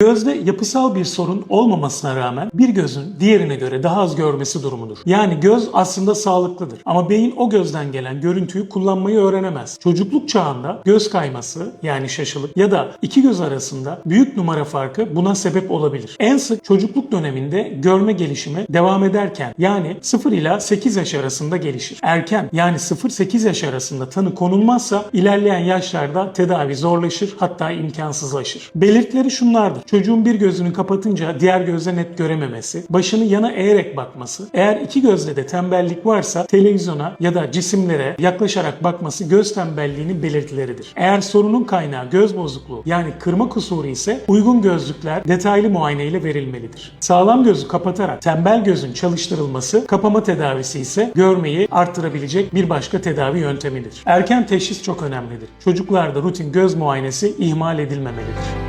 Gözde yapısal bir sorun olmamasına rağmen bir gözün diğerine göre daha az görmesi durumudur. Yani göz aslında sağlıklıdır ama beyin o gözden gelen görüntüyü kullanmayı öğrenemez. Çocukluk çağında göz kayması yani şaşılık ya da iki göz arasında büyük numara farkı buna sebep olabilir. En sık çocukluk döneminde görme gelişimi devam ederken yani 0 ila 8 yaş arasında gelişir. Erken yani 0-8 yaş arasında tanı konulmazsa ilerleyen yaşlarda tedavi zorlaşır hatta imkansızlaşır. Belirtileri şunlardır. Çocuğun bir gözünü kapatınca diğer gözle net görememesi, başını yana eğerek bakması, eğer iki gözle de tembellik varsa televizyona ya da cisimlere yaklaşarak bakması göz tembelliğinin belirtileridir. Eğer sorunun kaynağı göz bozukluğu yani kırma kusuru ise uygun gözlükler detaylı muayene ile verilmelidir. Sağlam gözü kapatarak tembel gözün çalıştırılması, kapama tedavisi ise görmeyi arttırabilecek bir başka tedavi yöntemidir. Erken teşhis çok önemlidir. Çocuklarda rutin göz muayenesi ihmal edilmemelidir.